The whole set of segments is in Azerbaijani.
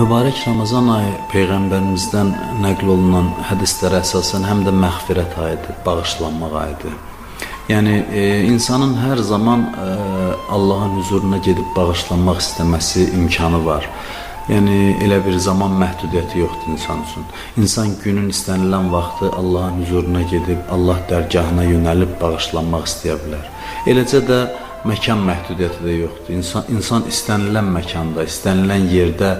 Mübarək Ramazan ayı peyğəmbərimizdən nəql olunan hədislərə əsasən həm də məğfirət ayıdır, bağışlanmaq ayıdır. Yəni e, insanın hər zaman e, Allahın huzuruna gedib bağışlanmaq istəməsi imkanı var. Yəni elə bir zaman məhdudiyyəti yoxdur insan üçün. İnsan günün istənilən vaxtı Allahın huzuruna gedib Allah dərgahına yönəlib bağışlanmaq istəyə bilər. Eləcə də məkan məhdudiyyəti də yoxdur. İnsan insan istənilən məkanda, istənilən yerdə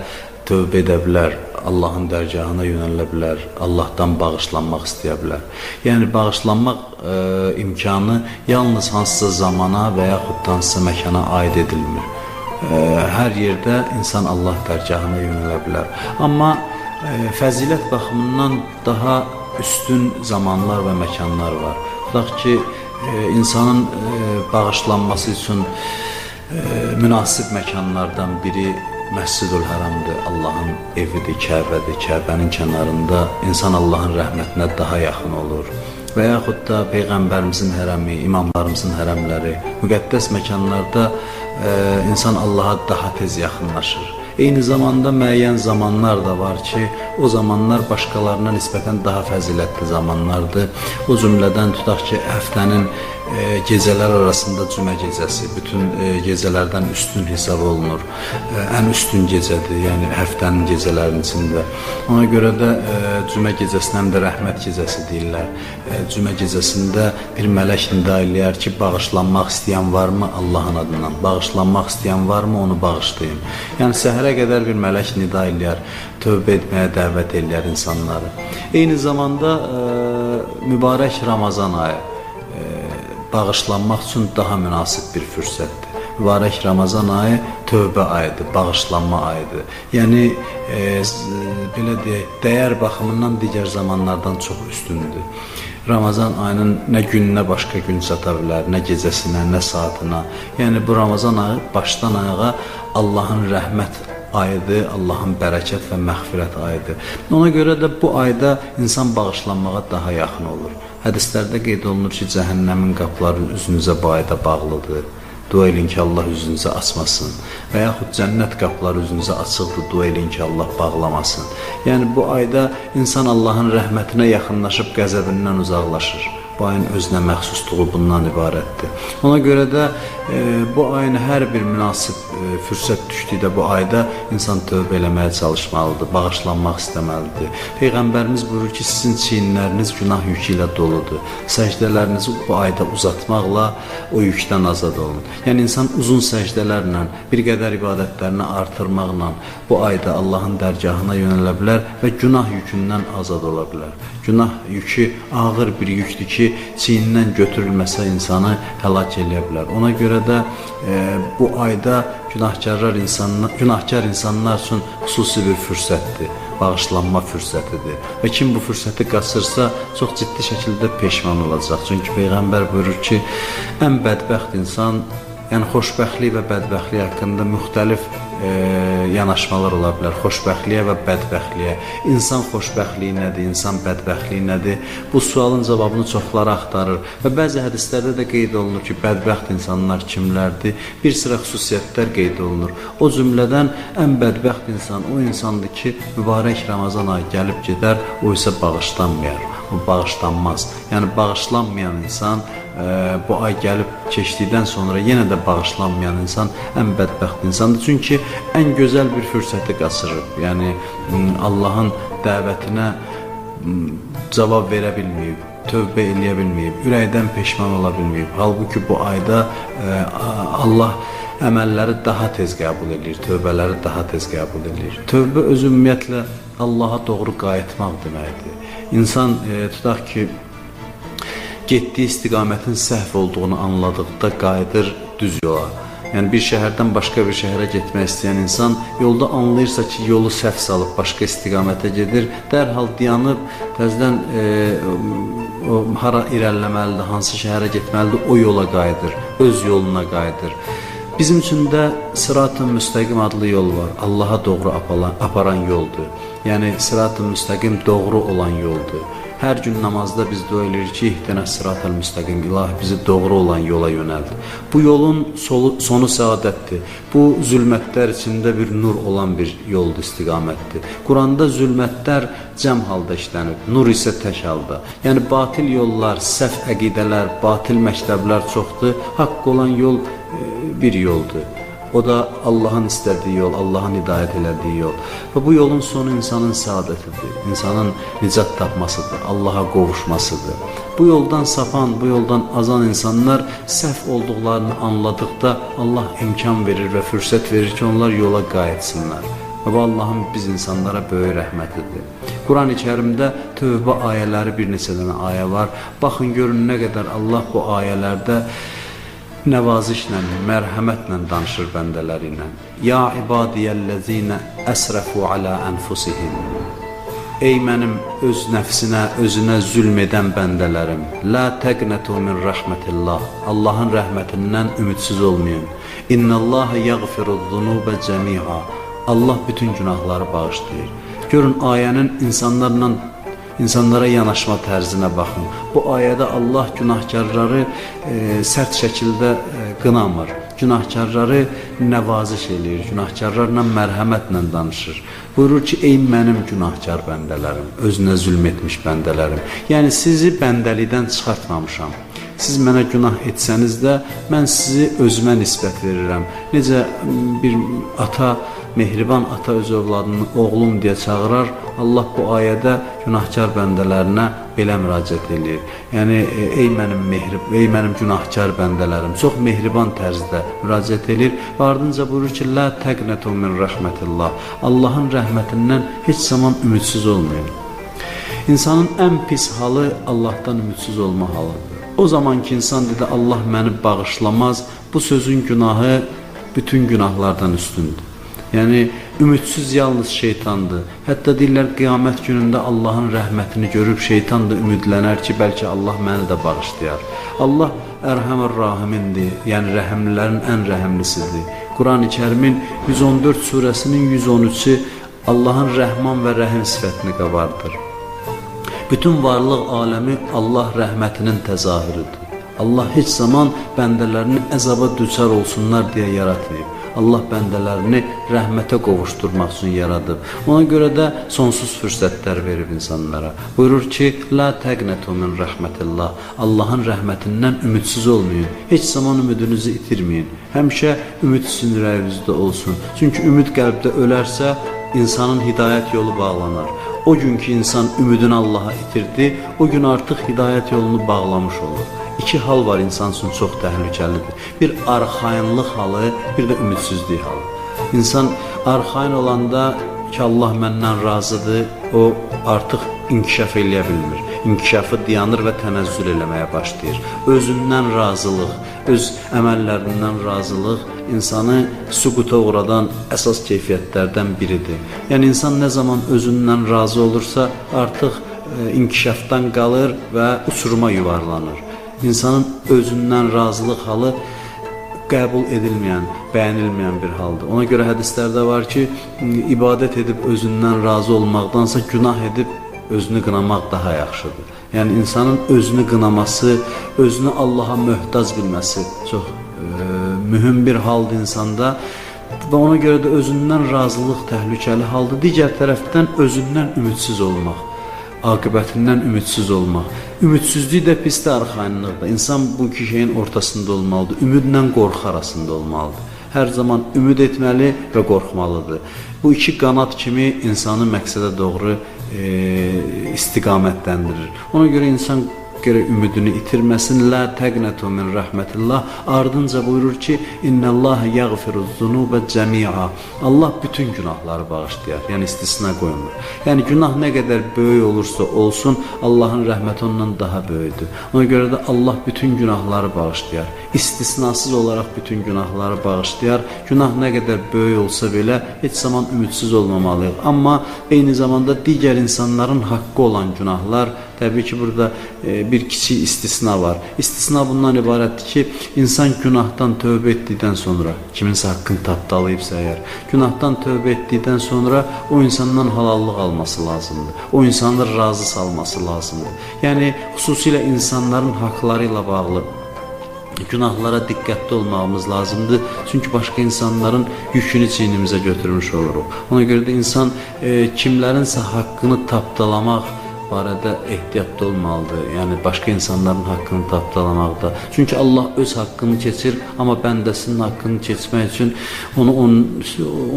tövbə edə bilər, Allahın dərgahına yönələ bilər, Allahdan bağışlanmaq istəyə bilər. Yəni bağışlanmaq e, imkanı yalnız hansısa zamana və yaxud da hansısa məkana aid edilmir. E, hər yerdə insan Allah dərgahına yönələ bilər. Amma e, fəzilət baxımından daha üstün zamanlar və məkanlar var. Tutaq ki, e, insanın e, bağışlanması üçün e, münasib məkanlardan biri Məscidül Həramdır, Allahın evidir, Kəbədir. Kəbənin kənarında insan Allahın rəhmətinə daha yaxın olur. Və yaxud da Peyğəmbərimizin hərəmi, imamlarımızın hərəmləri, müqəddəs məkanlarda e, insan Allaha daha tez yaxınlaşır. Eyni zamanda müəyyən zamanlar da var ki, o zamanlar başqalarına nisbətən daha fəzilətli zamanlardır. O cümlədən tutaq ki, həftənin gecələr arasında cümə gecəsi bütün e, gecələrdən üstün hesab olunur. E, ən üstün gecədir, yəni həftənin gecələrinin içində. Ona görə də e, cümə gecəsinə də rəhmət gecəsi deyirlər. E, cümə gecəsində bir mələk nida eləyər ki, bağışlanmaq istəyən varmı Allahın adından? Bağışlanmaq istəyən varmı onu bağışlayın. Yəni səhərə qədər bir mələk nida eləyər, tövbə etməyə dəvət eləyər insanları. Eyni zamanda e, mübarək Ramazan ayı bağışlanmaq üçün daha münasib bir fürsətdir. Mübarək Ramazan ayı tövbə ayıdır, bağışlanma ayıdır. Yəni e, belə deyək, dəyər baxımından digər zamanlardan çox üstündür. Ramazan ayının nə gününə başqa gün çata bilər, nə gecəsinə, nə saatına. Yəni bu Ramazan ayı başdan ayağa Allahın rəhmət ayıdır, Allahın bərəkət və məğfirət ayıdır. Ona görə də bu ayda insan bağışlanmağa daha yaxın olur. Hədislərdə qeyd olunur ki, cəhənnəmin qapıları üzünüzə bu ayda bağlıdır. Dua edin ki, Allah üzünüzü açmasın. Və yaxud cənnət qapıları üzünüzə açıqdır, dua edin ki, Allah bağlamasın. Yəni bu ayda insan Allahın rəhmətinə yaxınlaşıb qəzəbindən uzaqlaşır. Bu ayın özünə məxsusluğu bundan ibarətdir. Ona görə də e, bu ayın hər bir münasib e, fürsət düşdükdə bu ayda insan tövbə eləməyə çalışmalıdır, bağışlanmaq istəməlidir. Peyğəmbərimiz buyurur ki, sizin çiyinləriniz günah yükü ilə doludur. Səcdələrinizi bu ayda uzatmaqla o yükdən azad olun. Yəni insan uzun səcdələrlə, bir qədər ibadətlərini artırmaqla bu ayda Allahın dərgahına yönələ bilər və günah yükündən azad ola bilər. Günah yükü ağır bir yüktür ki, çiynindən götürülməsə insanı həlak eləyə bilər. Ona görə də e, bu ayda günahkarlar insanlar, günahkar insanlar üçün xüsusi bir fürsətdir, bağışlanma fürsətidir. Və kim bu fürsəti qaçırsa, çox ciddi şəkildə peşman olacaq. Çünki peyğəmbər buyurur ki, ən bədbəxt insan Yəni xoşbəxtlik və bədbəxtlik haqqında müxtəlif e, yanaşmalar ola bilər. Xoşbəxtliyə və bədbəxtliyə. İnsan xoşbəxtliyi nədir, insan bədbəxtliyi nədir? Bu sualın cavabını çoxları axtarır və bəzi hədislərdə də qeyd olunur ki, bədbəxt insanlar kimlərdir? Bir sıra xüsusiyyətlər qeyd olunur. O cümlədən ən bədbəxt insan o insandır ki, mübarək Ramazan ayı gəlib gedər, o isə bağışlanmayar. O bağışlanmaz. Yəni bağışlanmayan insan e, bu ay gəlib keçdikdən sonra yenə də bağışlanmayan insan ən bədbəxt insandır. Çünki ən gözəl bir fürsəti qaçırıb. Yəni Allahın dəvətinə cavab verə bilməyib tövbə eləyə bilməyib, ürəkdən peşman ola bilməyib. Halbuki bu ayda e, Allah əməlləri daha tez qəbul edir, tövbələri daha tez qəbul edir. Tövbə öz ümumiyyətlə Allaha doğru qayıtmaq deməkdir. İnsan e, tutaq ki, getdiyi istiqamətin səhv olduğunu anladıqda qayıdır düz yola. Yəni bir şəhərdən başqa bir şəhərə getmək istəyən insan yolda anlayırsa ki, yolu səhv salıb başqa istiqamətə gedir, dərhal dayanıb təzədən e, o hara irəliləməlidir, hansı şəhərə getməlidir, o yola qayıdır, öz yoluna qayıdır. Bizim üçün də Sırat-ı Müstəqim adlı yol var. Allaha doğru aparan, aparan yoldur. Yəni Sırat-ı Müstəqim doğru olan yoldur. Hər gün namazda biz dua edirik ki, ihdina sıratal müstəqim, ilahi bizi doğru olan yola yönəld. Bu yolun solu, sonu səadətdir. Bu zülmətlər içində bir nur olan bir yoldur, istiqamətdir. Quranda zülmətlər cəm halda işlənib, nur isə tək halda. Yəni batil yollar, səhv əqidələr, batil məktəblər çoxdur. Haqq olan yol e, bir yoldur. O da Allahın istədiyi yol, Allahın hidayət elədiyi yol. Və bu yolun sonu insanın səadətidir, insanın nicat tapmasıdır, Allaha qovuşmasıdır. Bu yoldan sapan, bu yoldan azan insanlar səhv olduqlarını anladıqda Allah imkan verir və fürsət verir ki, onlar yola qayıtsınlar. Və bu Allahın biz insanlara böyük rəhmətidir. Quran-ı Kərimdə tövbə ayələri bir neçə dənə ayə var. Baxın görün nə qədər Allah bu ayələrdə nəvazişlə, mərhəmətlə danışır bəndələri ilə. Ya ibadiyəllezine əsrəfu alə ənfusihim. Ey mənim öz nəfsinə, özünə zülm edən bəndələrim, la təqnətu min rəhmətillah. Allahın rəhmətindən ümidsiz olmayın. İnnallaha yaghfiruz-zunubə cəmi'a. Allah bütün günahları bağışlayır. Görün ayənin insanlarla insanlara yanaşma tərzinə baxın. Bu ayədə Allah günahkarları e, sərt şəkildə e, qınamır. Günahkarları nəvaziş eləyir, günahkarlarla mərhəmətlə danışır. Buyurur ki, ey mənim günahkar bəndələrim, özünə zülm etmiş bəndələrim. Yəni sizi bəndəlikdən çıxartmamışam. Siz mənə günah etsəniz də mən sizi özümə nisbət verirəm. Necə bir ata mehriban ata öz övladını oğlum deyə çağırar. Allah bu ayədə günahkar bəndələrinə belə müraciət edir. Yəni ey mənim mehrib, ey mənim günahkar bəndələrim, çox mehriban tərzdə müraciət edir. Və ardınca buyurur ki, la təqnətu min rəhmətillah. Allahın rəhmətindən heç zaman ümidsiz olmayın. İnsanın ən pis halı Allahdan ümidsiz olma halıdır. O zaman ki insan dedi Allah məni bağışlamaz, bu sözün günahı bütün günahlardan üstündür. Yəni ümidsiz yalnız şeytandır. Hətta deyirlər qiyamət günündə Allahın rəhmətini görüb şeytan da ümidlənər ki, bəlkə Allah məni də bağışlayar. Allah Ərhəmər Rahimindir, yəni rəhimlilərin ən rəhimlisidir. Qurani-Kərimin 114 surəsinin 113-ü Allahın Rəhman və Rəhim sifətini qabardır. Bütün varlıq aləmi Allah rəhmətinin təzahürüdür. Allah heç zaman bəndələrini əzaba düçar olsunlar deyə yaratmayıb. Allah bəndələrini rəhmətə qovuşturmaq üçün yaradıb. Ona görə də sonsuz fürsətlər verib insanlara. Buyurur ki, la təqnətu min rəhmətillah. Allahın rəhmətindən ümidsiz olmayın. Heç zaman ümidinizi itirməyin. Həmişə ümid sizin ürəyinizdə olsun. Çünki ümid qəlbdə ölərsə, insanın hidayət yolu bağlanar. O gün ki insan ümidini Allaha itirdi, o gün artıq hidayət yolunu bağlamış olur. İki hal var insan üçün çox təhlükəlidir. Bir arxayınlıq halı, bir də ümidsizlik halı. İnsan arxayın olanda ki Allah məndən razıdır, o artıq inkişaf eləyə bilmir. İnkişafı dayanır və tənəzzül eləməyə başlayır. Özündən razılıq, öz əməllərindən razılıq insanı süquta uğradan əsas keyfiyyətlərdən biridir. Yəni insan nə zaman özündən razı olursa, artıq e, inkişafdan qalır və uçuruma yuvarlanır. İnsanın özündən razılıq halı qəbul edilməyən, bəyənilməyən bir haldır. Ona görə hədislərdə var ki, ibadət edib özündən razı olmaqdansa günah edib özünü qınamaq daha yaxşıdır. Yəni insanın özünü qınaması, özünü Allaha möhtac bilməsi çox e, mühüm bir haldır insanda və ona görə də özündən razılıq təhlükəli haldır. Digər tərəfdən özündən ümidsiz olmaq aqibətindən ümidsiz olmaq. Ümidsizlik də pisdə arxayınlıqdır. İnsan bu iki şeyin ortasında olmalıdır. Ümidlə qorxu arasında olmalıdır. Hər zaman ümid etməli və qorxmalıdır. Bu iki qanat kimi insanı məqsədə doğru e, istiqamətləndirir. Ona görə insan gərək ümidini itirməsin. La təqnətu min rəhmətillah. Ardınca buyurur ki, İnnəllaha yaghfiruz zunubə cəmi'a. Allah bütün günahları bağışlayar. Yəni istisna qoymur. Yəni günah nə qədər böyük olursa olsun, Allahın rəhməti ondan daha böyükdür. Ona görə də Allah bütün günahları bağışlayar. İstisnasız olaraq bütün günahları bağışlayar. Günah nə qədər böyük olsa belə heç zaman ümidsiz olmamalıyıq. Amma eyni zamanda digər insanların haqqı olan günahlar Təbii ki, burada e, bir kiçik istisna var. İstisna bundan ibarətdir ki, insan günahdan tövbə etdikdən sonra, kiminsə haqqını tapdalayıbsa əgər, günahdan tövbə etdikdən sonra o insandan halallıq alması lazımdır. O insanları razı salması lazımdır. Yəni xüsusilə insanların haqları ilə bağlı günahlara diqqətli olmağımız lazımdır. Çünki başqa insanların yükünü çiynimizə götürmüş oluruq. Ona görə də insan e, kimlərinsə haqqını tapdalamaq barədə ehtiyatlı olmalıdır. Yəni başqa insanların haqqını tapdalamaqda. Çünki Allah öz haqqını keçir, amma bəndəsinin haqqını keçmək üçün onu on,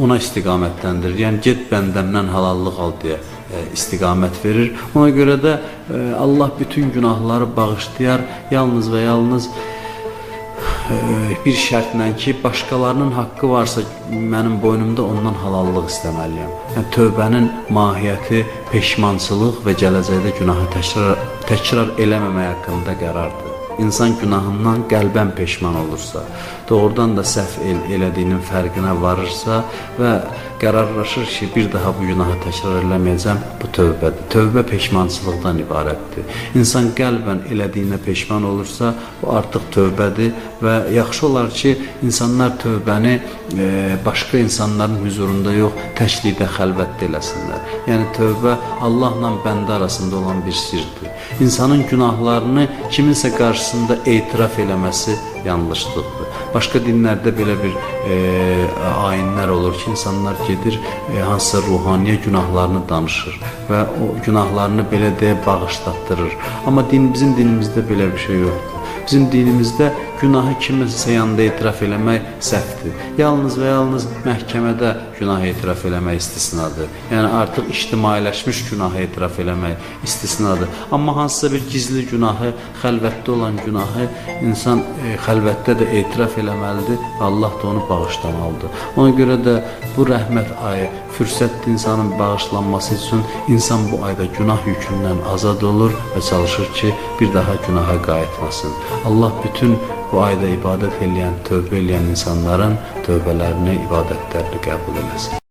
ona istiqamətləndirir. Yəni get bəndəmdən halallıq al deyə e, istiqamət verir. Ona görə də e, Allah bütün günahları bağışlayar. Yalnız və yalnız bir şərtlə ki, başqalarının haqqı varsa mənim boynumda ondan halallıq istəməliyəm. Yəni tövbənin mahiyyəti peşmançılıq və gələcəkdə günahı təkrar təkrar eləməmək haqqında qərardır. İnsan günahından qəlbən peşman olursa, doğrudan da səhv el elədiyinin fərqinə varırsa və qərarlaşır ki, bir daha bu günahı təkrar eləməyəcəm, bu tövbədir. Tövbə peşmançılıqdan ibarətdir. İnsan qəlbən elədiyinə peşman olursa, bu artıq tövbədir və yaxşı olar ki, insanlar tövbəni e, başqa insanların huzurunda yox, təklikdə, xəlvətdə eləsinlər. Yəni tövbə Allahla bəndə arasında olan bir sirdir. İnsanın günahlarını kiminsə qarşısında etiraf eləməsi yanlışlıqdır. Başqa dinlərdə belə bir e, ayinlər olur ki, insanlar gedir e, hansısa ruhaniyə günahlarını danışır və o günahlarını belə deyə bağışlatdırır. Amma din bizim dinimizdə belə bir şey yoxdur. Bizim dinimizdə günahı kiminsə yanında etiraf eləmək səhvdir. Yalnız və yalnız məhkəmədə günah etiraf eləmək istisnadır. Yəni artıq ictimailəşmiş günahı etiraf eləmək istisnadır. Amma hansısa bir gizli günahı, xəlvətdə olan günahı insan e, xəlvətdə də etiraf eləməlidir Allah da onu bağışlamalıdır. Ona görə də bu rəhmət ayı fürsətdir insanın bağışlanması üçün insan bu ayda günah yükündən azad olur və çalışır ki, bir daha günaha qayıtmasın. Allah bütün bu ayda ibadət eləyən, tövbə eləyən insanların tövbələrini, ibadətlərini qəbul eləsin.